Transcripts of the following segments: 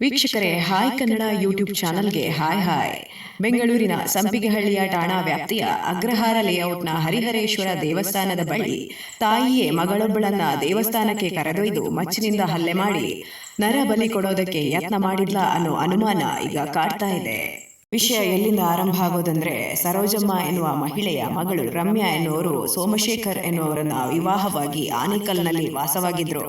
ವೀಕ್ಷಕರೇ, hi Kannada YouTube ಚಾನಲ್ಗೆ hi hi. ಬೆಂಗಳೂರಿನ ಸಂಪಿಗೆಹಳ್ಳಿಯ ಠಾಣಾ ವ್ಯಾಪ್ತಿಯ ಅಗ್ರಹಾರ ಲೇಔಟ್ನ ಹರಿಹರೇಶ್ವರ ದೇವಸ್ಥಾನದ ಬಳಿ ತಾಯಿಯೇ ಮಗಳೊಬ್ಬಳನ್ನ ದೇವಸ್ಥಾನಕ್ಕೆ ಕರೆದೊಯ್ದು ಮಚ್ಚಿನಿಂದ ಹಲ್ಲೆ ಮಾಡಿ ನರ ಬಲಿ ಕೊಡೋದಕ್ಕೆ ಯತ್ನ ಮಾಡಿಲ್ಲ ಅನ್ನೋ ಅನುಮಾನ ಈಗ ಕಾಡ್ತಾ ಇದೆ. ವಿಷಯ ಎಲ್ಲಿಂದ ಆರಂಭ ಆಗೋದಂದ್ರೆ ಸರೋಜಮ್ಮ ಎನ್ನುವ ಮಹಿಳೆಯ ಮಗಳು ರಮ್ಯಾ ಎನ್ನುವರು ಸೋಮಶೇಖರ್ ಎನ್ನುವರನ್ನ ವಿವಾಹವಾಗಿ ಆನೇಕಲ್ನಲ್ಲಿ ವಾಸವಾಗಿದ್ರು.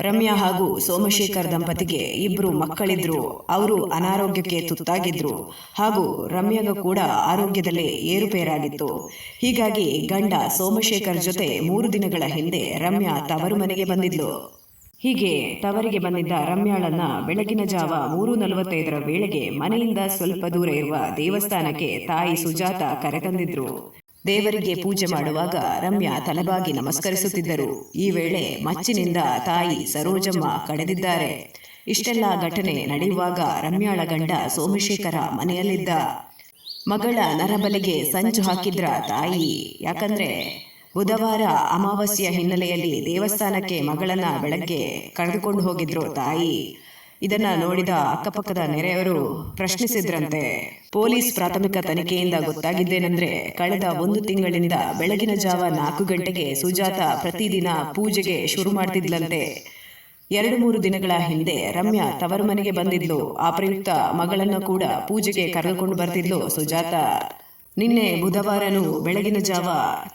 ರಮ್ಯಾ ಹಾಗೂ ಸೋಮಶೇಖರ್ ದಂಪತಿಗೆ ಇಬ್ಬರು ಮಕ್ಕಳಿದ್ರು. ಅವರು ಅನಾರೋಗ್ಯಕ್ಕೆ ತುತ್ತಾಗಿದ್ರು. ಹಾಗೂ ರಮ್ಯಾಗ ಕೂಡ ಆರೋಗ್ಯದಲ್ಲಿ ಏರುಪೇರಾಗಿತ್ತು. ಹೀಗಾಗಿ ಗಂಡ ಸೋಮಶೇಖರ್ ಜೊತೆ ಮೂರು ದಿನಗಳ ಹಿಂದೆ ರಮ್ಯಾ ತವರು ಮನೆಗೆ ಬಂದಿದ್ಲು. ಹೀಗೆ ತವರಿಗೆ ಬಂದಿದ್ದ ರಮ್ಯಾಳನ್ನ ಬೆಳಗಿನ ಜಾವ ಮೂರು ನಲವತ್ತೈದರ ವೇಳೆಗೆ ಮನೆಯಿಂದ ಸ್ವಲ್ಪ ದೂರ ಇರುವ ದೇವಸ್ಥಾನಕ್ಕೆ ತಾಯಿ ಸುಜಾತ ಕರೆತಂದಿದ್ರು. ದೇವರಿಗೆ ಪೂಜೆ ಮಾಡುವಾಗ ರಮ್ಯಾ ತಲೆಬಾಗಿ ನಮಸ್ಕರಿಸುತ್ತಿದ್ದರು. ಈ ವೇಳೆ ಮಚ್ಚಿನಿಂದ ತಾಯಿ ಸರೋಜಮ್ಮ ಕಡೆದಿದ್ದಾರೆ ಇಷ್ಟೆಲ್ಲ ಘಟನೆ ನಡೆಯುವಾಗ ರಮ್ಯಾಳ ಗಂಡ ಸೋಮಶೇಖರ ಮನೆಯಲ್ಲಿದ್ದ. ಮಗಳ ನರಬಲೆಗೆ ಸಂಚು ಹಾಕಿದ್ರ ತಾಯಿ. ಯಾಕಂದ್ರೆ ಬುಧವಾರ ಅಮಾವಾಸ್ಯ ಹಿನ್ನೆಲೆಯಲ್ಲಿ ದೇವಸ್ಥಾನಕ್ಕೆ ಮಗಳನ್ನ ಬೆಳಗ್ಗೆ ಕರೆದುಕೊಂಡು ಹೋಗಿದ್ರು ತಾಯಿ. ಇದನ್ನ ನೋಡಿದ ಅಕ್ಕಪಕ್ಕದ ನೆರೆಯವರು ಪ್ರಶ್ನಿಸಿದ್ರಂತೆ, ಪೊಲೀಸ್ ಪ್ರಾಥಮಿಕ ತನಿಖೆಯಿಂದ ಗೊತ್ತಾಗಿದ್ದೇನೆಂದ್ರೆ, ಕಳೆದ ಒಂದು ತಿಂಗಳಿಂದ ಬೆಳಗಿನ ಜಾವ ನಾಲ್ಕು ಗಂಟೆಗೆ ಸುಜಾತ ಪ್ರತಿದಿನ ಪೂಜೆಗೆ ಶುರು ಮಾಡ್ತಿದ್ಲಂತೆ. ಎರಡು ಮೂರು ದಿನಗಳ ಹಿಂದೆ ರಮ್ಯಾ ತವರು ಮನೆಗೆ ಬಂದಿದ್ಲು. ಆ ಪ್ರಯುಕ್ತ ಮಗಳನ್ನು ಕೂಡ ಪೂಜೆಗೆ ಕರೆದುಕೊಂಡು ಬರ್ತಿದ್ಲು ಸುಜಾತ. ನಿನ್ನೆ ಬುಧವಾರನು ಬೆಳಗಿನ ಜಾವ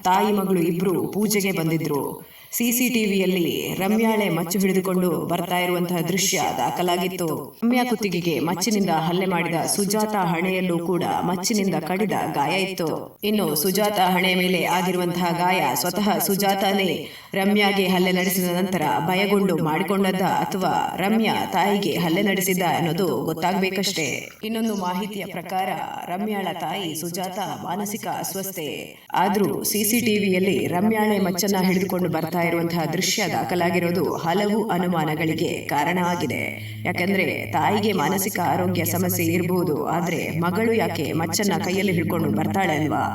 ತಾಯಿ ಮಗಳು ಇಬ್ರು ಪೂಜೆಗೆ ಬಂದಿದ್ರು. ಸಿಸಿಟಿವಿಯಲ್ಲಿ ರಮ್ಯಾಳೆ ಮಚ್ಚು ಹಿಡಿದುಕೊಂಡು ಬರ್ತಾ ಇರುವಂತಹ ದೃಶ್ಯ ದಾಖಲಾಗಿತ್ತು. ರಮ್ಯಾ ಕುತ್ತಿಗೆಗೆ ಮಚ್ಚಿನಿಂದ ಹಲ್ಲೆ ಮಾಡಿದ ಸುಜಾತ ಹಣೆಯಲ್ಲೂ ಕೂಡ ಮಚ್ಚಿನಿಂದ ಕಡಿದ ಗಾಯ ಇತ್ತು. ಇನ್ನು ಸುಜಾತ ಹಣೆ ಮೇಲೆ ಆಗಿರುವಂತಹ ಗಾಯ ಸ್ವತಃ ಸುಜಾತನೇ ರಮ್ಯಾಗೆ ಹಲ್ಲೆ ನಡೆಸಿದ ನಂತರ ಭಯಗೊಂಡು ಮಾಡಿಕೊಂಡದ್ದ ಅಥವಾ ರಮ್ಯಾ ತಾಯಿಗೆ ಹಲ್ಲೆ ನಡೆಸಿದ್ದ ಅನ್ನೋದು ಗೊತ್ತಾಗಬೇಕಷ್ಟೇ. ಇನ್ನೊಂದು ಮಾಹಿತಿಯ ಪ್ರಕಾರ ರಮ್ಯಾಳ ತಾಯಿ ಸುಜಾತ ಮಾನಸಿಕ ಅಸ್ವಸ್ಥೆ. ಆದ್ರೂ ಸಿಸಿಟಿವಿಯಲ್ಲಿ ರಮ್ಯಾಳೆ ಮಚ್ಚನ್ನ ಹಿಡಿದುಕೊಂಡು ಬರ್ತಾ ಇರುವಂತಹ ದೃಶ್ಯ ದಾಖಲಾಗಿರೋದು ಹಲವು ಅನುಮಾನಗಳಿಗೆ ಕಾರಣ ಆಗಿದೆ. ಯಾಕಂದ್ರೆ ತಾಯಿಗೆ ಮಾನಸಿಕ ಆರೋಗ್ಯ ಸಮಸ್ಯೆ ಇರಬಹುದು ಆದ್ರೆ ಮಗಳು ಯಾಕೆ ಮಚ್ಚನ್ನ ಕೈಯಲ್ಲಿ ಹಿಡ್ಕೊಂಡು ಬರ್ತಾಳೆ ಅಲ್ವಾ?